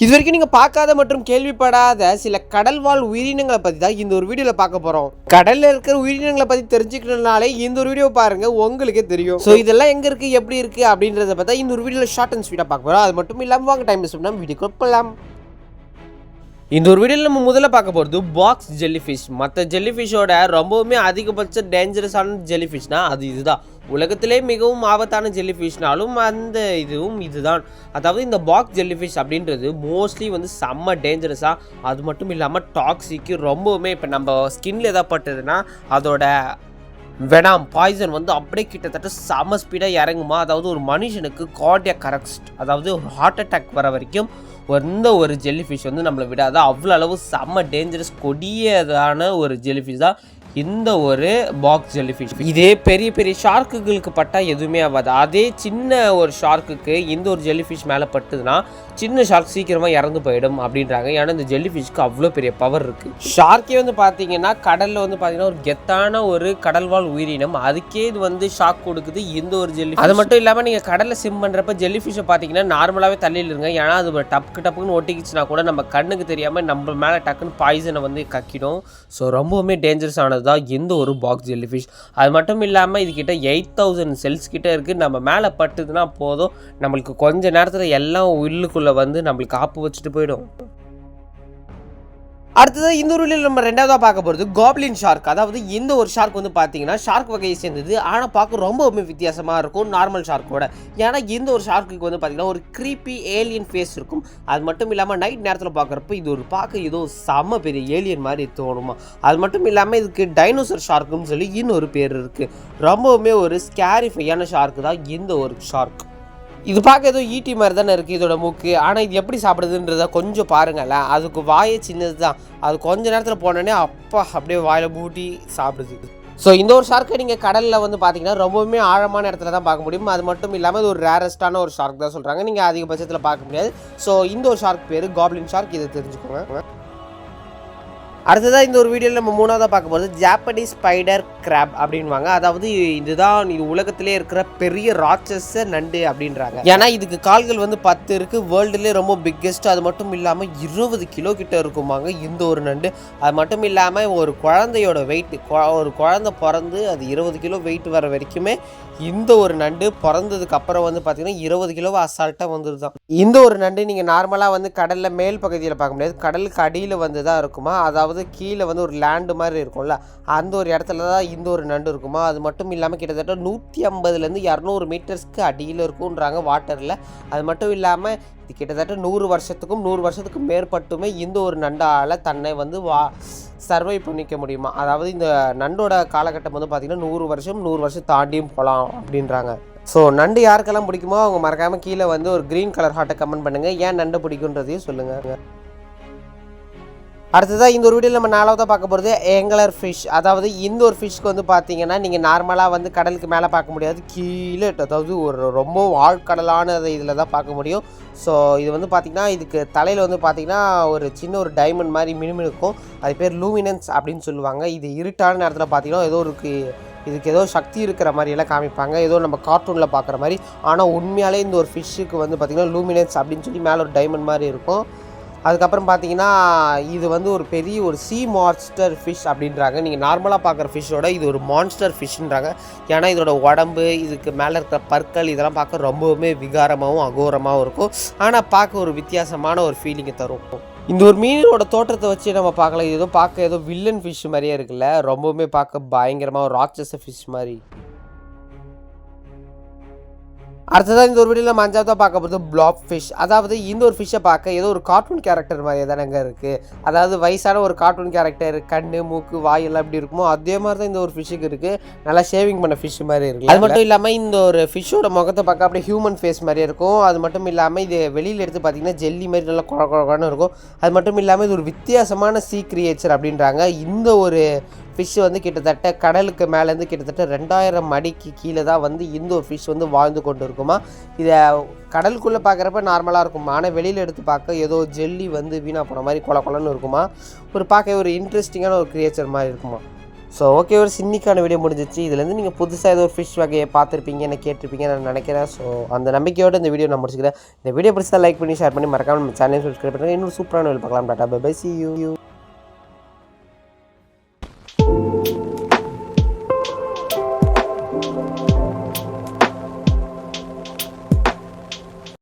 இது வரைக்கும் நீங்கள் பார்க்காத மற்றும் கேள்விப்படாத சில கடல் வாழ் உயிரினங்களை பற்றி தான் இந்த ஒரு வீடியோவில் பார்க்க போகிறோம் கடலில் இருக்கிற உயிரினங்களை பற்றி தெரிஞ்சுக்கணுனாலே இந்த ஒரு வீடியோ பாருங்கள் உங்களுக்கே தெரியும். ஸோ இதெல்லாம் எங்கே இருக்குது எப்படி இருக்குது அப்படின்றத பார்த்தா இந்த ஒரு வீடியோவில் ஷார்ட் அண்ட் ஸ்வீட்டாக பார்க்க போகிறோம் அது மட்டும் இல்லாமல் வாங்க டைம் சொன்னால் வீடியோ போகலாம் இந்த ஒரு வீடியோவில் நம்ம முதல்ல பார்க்க போகிறது பாக்ஸ் ஜெல்லிஃபிஷ் மற்ற ஜெல்லிஃபிஷோட ரொம்பவுமே அதிகபட்ச டேஞ்சரஸான ஜெல்லிஃபிஷ்னால் அது இதுதான். உலகத்திலே மிகவும் ஆபத்தான ஜெல்லிஃபிஷ்னாலும் அந்த இதுவும் இதுதான். அதாவது இந்த பாக்ஸ் ஜெல்லிஃபிஷ் அப்படின்றது மோஸ்ட்லி வந்து செம்ம டேஞ்சரஸாக அது மட்டும் இல்லாமல் டாக்ஸிக்கு ரொம்பவுமே இப்போ நம்ம ஸ்கின்ல எதாவது பட்டதுன்னா அதோட வெனாம் பாய்சன் வந்து அப்படியே கிட்டத்தட்ட செம ஸ்பீடாக இறங்குமா? அதாவது ஒரு மனுஷனுக்கு கார்டியாக கரெக்ட் அதாவது ஒரு ஹார்ட் அட்டாக் வர வரைக்கும் எந்த ஒரு ஜெல்லிஃபிஷ் வந்து நம்மளை விடாது. அவ்வளோ அளவு செம்ம டேஞ்சரஸ் கொடியதான ஒரு ஜெல்லிஃபிஷ் தான் இந்த ஒரு பாக்ஸ் ஜெல்லிஃபிஷ் இதே பெரிய பெரிய ஷார்க்குகளுக்கு பட்டால் எதுவுமே ஆகாது. அதே சின்ன ஒரு ஷார்க்குக்கு இந்த ஒரு ஜெல்லிஃபிஷ் மேலே பட்டுதுன்னா சின்ன ஷார்க் சீக்கிரமாக இறந்து போயிடும் அப்படின்றாங்க. ஏன்னா இந்த ஜெல்லிஃபிஷ்க்கு அவ்வளோ பெரிய பவர் இருக்குது ஷார்க்கே வந்து பார்த்தீங்கன்னா கடலில் வந்து பார்த்தீங்கன்னா ஒரு கெத்தான ஒரு கடல்வாழ் உயிரினம். அதுக்கே இது வந்து ஷாக் கொடுக்குது இந்த ஒரு ஜெல்லி அது மட்டும் இல்லாமல் நீங்கள் கடலில் சிம் பண்ணுறப்ப ஜெல்லிஃபிஷை பார்த்தீங்கன்னா நார்மலாகவே தள்ளியில் இருங்க. ஏன்னா அது ஒரு டப்புக்கு டப்புக்குன்னு ஒட்டிக்கிச்சுனா கூட நம்ம கண்ணுக்கு தெரியாமல் நம்ம மேலே டக்குன்னு பாய்சனை வந்து கக்கிடும். ஸோ ரொம்பவுமே டேஞ்சரஸ் ஆனது. தான் எந்த ஒரு பாக்ஸ் ஜெல்லிஃபிஷ் அது மட்டும் இல்லாமல் இதுக்கிட்ட எயிட் தௌசண்ட் செல்ஸ் கிட்டே இருக்குது நம்ம மேலே பட்டுதுன்னா போதும். நம்மளுக்கு கொஞ்ச நேரத்தில் எல்லாம் உள்ளுக்குள்ளே வந்து நம்மளுக்கு ஆப்பு வச்சுட்டு போயிடும். அடுத்தது இந்த ஒரு வீடியோவில் நம்ம ரெண்டாவதாக பார்க்க போகிறது காப்ளின் ஷார்க் அதாவது இந்த ஒரு ஷார்க் வந்து பார்த்தீங்கன்னா ஷார்க் வகையை சேர்ந்தது. ஆனால் பார்க்க ரொம்பவுமே வித்தியாசமாக இருக்கும் நார்மல் ஷார்க்கோட ஏன்னா இந்த ஒரு ஷார்க்குக்கு வந்து பார்த்தீங்கன்னா ஒரு க்ரீப்பி ஏலியன் ஃபேஸ் இருக்கும். அது மட்டும் இல்லாமல் நைட் நேரத்தில் பார்க்குறப்ப இது ஒரு பார்க்க ஏதோ செம்ம பெரிய ஏலியன் மாதிரி தோணுமா? அது மட்டும் இல்லாமல் இதுக்கு டைனோசர் ஷார்க்குன்னு சொல்லி இன்னொரு பேர் இருக்குது ரொம்பவுமே ஒரு ஸ்கேரிஃபையான ஷார்க்கு தான் இந்த ஒரு ஷார்க் இது பார்க்க ஏதோ ஈட்டி மாதிரி தானே இருக்குது இதோட மூக்கு. ஆனால் இது எப்படி சாப்பிடுதுன்றத கொஞ்சம் பாருங்களேன். அதுக்கு வாயே சின்னது தான். அது கொஞ்ச நேரத்தில் போனோடனே அப்பா அப்படியே வாயில் பூட்டி சாப்பிடுது. ஸோ இந்த ஒரு ஷார்க்கை நீங்கள் கடலில் வந்து பார்த்தீங்கன்னா ரொம்பவுமே ஆழமான இடத்துல தான் பார்க்க முடியும். அது மட்டும் இல்லாமல் இது ஒரு ரேரஸ்டான ஒரு ஷார்க் தான் சொல்கிறாங்க நீங்கள் அதிகபட்சத்தில் பார்க்க முடியாது. ஸோ இந்த ஒரு ஷார்க் பேர் காப்ளின் ஷார்க் இதை தெரிஞ்சுக்கோங்க. அடுத்ததாக இந்த ஒரு வீடியோவில் நம்ம மூணாவதாக பார்க்க போகிறது ஜாப்பனீஸ் ஸ்பைடர் கிராப் அப்படின்வாங்க அதாவது இதுதான் இது உலகத்திலே இருக்கிற பெரிய ராட்சஸ நண்டு அப்படின்றாங்க. ஏன்னா இதுக்கு கால்கள் வந்து பத்து இருக்குது வேர்ல்டுலேயே ரொம்ப பிக்கெஸ்ட் அது மட்டும் இல்லாமல் இருபது கிலோ கிட்ட இருக்குமாங்க இந்த ஒரு நண்டு. அது மட்டும் இல்லாமல் ஒரு குழந்தையோட வெயிட் ஒரு குழந்தை பிறந்து அது இருபது கிலோ வெயிட் வர வரைக்குமே இந்த ஒரு நண்டு பிறந்ததுக்கு அப்புறம் வந்து பார்த்தீங்கன்னா இருபது கிலோவை அசால்ட்டாக வந்துருதான். இந்த ஒரு நண்டு நீங்கள் நார்மலாக வந்து கடலில் மேல் பகுதியில் பார்க்க முடியாது. கடலுக்கு அடியில் வந்து தான் இருக்குமா? அதாவது கீழே வந்து ஒரு லேண்டு மாதிரி இருக்கும்ல அந்த ஒரு இடத்துல தான் இந்த ஒரு நண்டு இருக்குமா? அது மட்டும் இல்லாமல் கிட்டத்தட்ட நூற்றி ஐம்பதுலேருந்து இரநூறு மீட்டர்ஸ்க்கு அடியில் இருக்குன்றாங்க வாட்டரில் அது மட்டும் இல்லாமல் இது கிட்டத்தட்ட நூறு வருஷத்துக்கும் நூறு வருஷத்துக்கும் மேற்பட்டுமே இந்த ஒரு நண்டால் தன்னை வந்து வா சர்வை பண்ணிக்க முடியுமா? அதாவது இந்த நண்டோட காலகட்டம் வந்து பார்த்திங்கன்னா நூறு வருஷம் நூறு வருஷம் தாண்டியும் போகலாம் அப்படின்றாங்க. ஸோ நண்டு யாருக்கெல்லாம் பிடிக்குமோ அவங்க மறக்காமல் கீழே வந்து ஒரு க்ரீன் கலர் ஹார்ட்டை கமெண்ட் பண்ணுங்கள் ஏன் நண்டு பிடிக்குன்றதையும் சொல்லுங்கள் அடுத்ததாக இந்த ஒரு வீடியோவில் நம்ம நாலாவதாக பார்க்க போகிறது ஏங்கலர் ஃபிஷ் அதாவது இந்த ஒரு ஃபிஷ்க்கு வந்து பார்த்தீங்கன்னா நீங்கள் நார்மலாக வந்து கடலுக்கு மேலே பார்க்க முடியாது. கீழே அதாவது ஒரு ரொம்ப ஆழ்கடலான இதில் தான் பார்க்க முடியும். ஸோ இது வந்து பார்த்திங்கன்னா இதுக்கு தலையில் வந்து பார்த்திங்கன்னா ஒரு சின்ன ஒரு டைமண்ட் மாதிரி மினுமினுக்கும் அது பேர் லூமினன்ஸ் அப்படின்னு சொல்லுவாங்க. இது இருட்டான நேரத்தில் பார்த்தீங்கன்னா ஏதோ ஒரு இதுக்கு ஏதோ சக்தி இருக்கிற மாதிரி எல்லாம் காமிப்பாங்க. ஏதோ நம்ம கார்ட்டூனில் பார்க்குற மாதிரி. ஆனால் உண்மையாலே இந்த ஒரு ஃபிஷ்ஷுக்கு வந்து பார்த்திங்கன்னா லூமினன்ஸ் அப்படின்னு சொல்லி மேலே ஒரு டைமண்ட் மாதிரி இருக்கும். அதுக்கப்புறம் பார்த்தீங்கன்னா இது வந்து ஒரு பெரிய ஒரு சீ மான்ஸ்டர் ஃபிஷ் அப்படின்றாங்க. நீங்கள் நார்மலாக பார்க்குற ஃபிஷ்ஷோட இது ஒரு மான்ஸ்டர் ஃபிஷ்ன்றாங்க ஏன்னா இதோட உடம்பு இதுக்கு மேலே இருக்கிற பற்கள் இதெல்லாம் பார்க்க ரொம்பவுமே விகாரமாகவும் அகோரமாகவும் இருக்கும். ஆனால் பார்க்க ஒரு வித்தியாசமான ஒரு ஃபீலிங்கை தரும். இந்த ஒரு மீனோட தோற்றத்தை வச்சு நம்ம பார்க்கலாம். ஏதோ பார்க்க ஏதோ வில்லன் ஃபிஷ் மாதிரியே இருக்குல்ல. ரொம்பவுமே பார்க்க பயங்கரமாக ஒரு ராட்சச ஃபிஷ் மாதிரி. அடுத்ததாக இந்த ஒரு வீடியோவில் நம்ம அஞ்சாவதாக பார்க்க போகிறது பிளாப் ஃபிஷ் அதாவது இந்த ஒரு ஃபிஷ்ஷை பார்க்க ஏதோ ஒரு கார்ட்டூன் கேரக்டர் மாதிரியே தானேங்க இருக்குது அதாவது வயசான ஒரு கார்ட்டூன் கேரக்டர் கண் மூக்கு வாய் எல்லாம் எப்படி இருக்குமோ அதே மாதிரி தான் இந்த ஒரு ஃபிஷ்ஷுக்கு இருக்குது நல்லா ஷேவிங் பண்ண ஃபிஷ் மாதிரி இருக்குது அது மட்டும் இல்லாமல் இந்த ஒரு ஃபிஷ்ஷோட முகத்தை பார்க்க அப்படியே ஹியூமன் ஃபேஸ் மாதிரி இருக்கும். அது மட்டும் இல்லாமல் இது வெளியில் எடுத்து பார்த்தீங்கன்னா ஜெல்லி மாதிரி நல்லா குழ குழன்னு இருக்கும். அது மட்டும் இல்லாமல் இது ஒரு வித்தியாசமான சீ கிரியேச்சர் அப்படின்றாங்க. இந்த ஒரு ஃபிஷ் வந்து கிட்டத்தட்ட கடலுக்கு மேலேருந்து கிட்டத்தட்ட ரெண்டாயிரம் அடிக்கு கீழே தான் வந்து இந்த ஒரு ஃபிஷ் வந்து வாழ்ந்து கொண்டு இருக்குமா இதை கடலுக்குள்ளே பார்க்குறப்ப நார்மலாக இருக்குமா? ஆனால் வெளியில் எடுத்து பார்க்க ஏதோ ஜெல்லி வந்து வீணாக போன மாதிரி கொல கொலன்னு இருக்குமா? ஒரு பார்க்க ஒரு இன்ட்ரெஸ்டிங்கான ஒரு கிரியேச்சர் மாதிரி இருக்குமா? ஸோ ஓகே ஒரு சின்னிக்கான வீடியோ முடிஞ்சிச்சு. இதுலேருந்து நீங்கள் புதுசாக ஏதோ ஒரு ஃபிஷ் வகையை பார்த்துருப்பீங்க என்ன கேட்டிருப்பீங்க நான் நினைக்கிறேன். ஸோ அந்த நம்பிக்கையோடு இந்த வீடியோ நான் முடிச்சுக்கிறேன். இந்த வீடியோ பிடிச்சா லைக் பண்ணி ஷேர் பண்ணி மறக்காமல் நம்ம சேனல் சப்ஸ்கிரைப் பண்ணுங்கள் இன்னும் சூப்பரான வீடியோ பார்க்கலாம். Tata bye see you you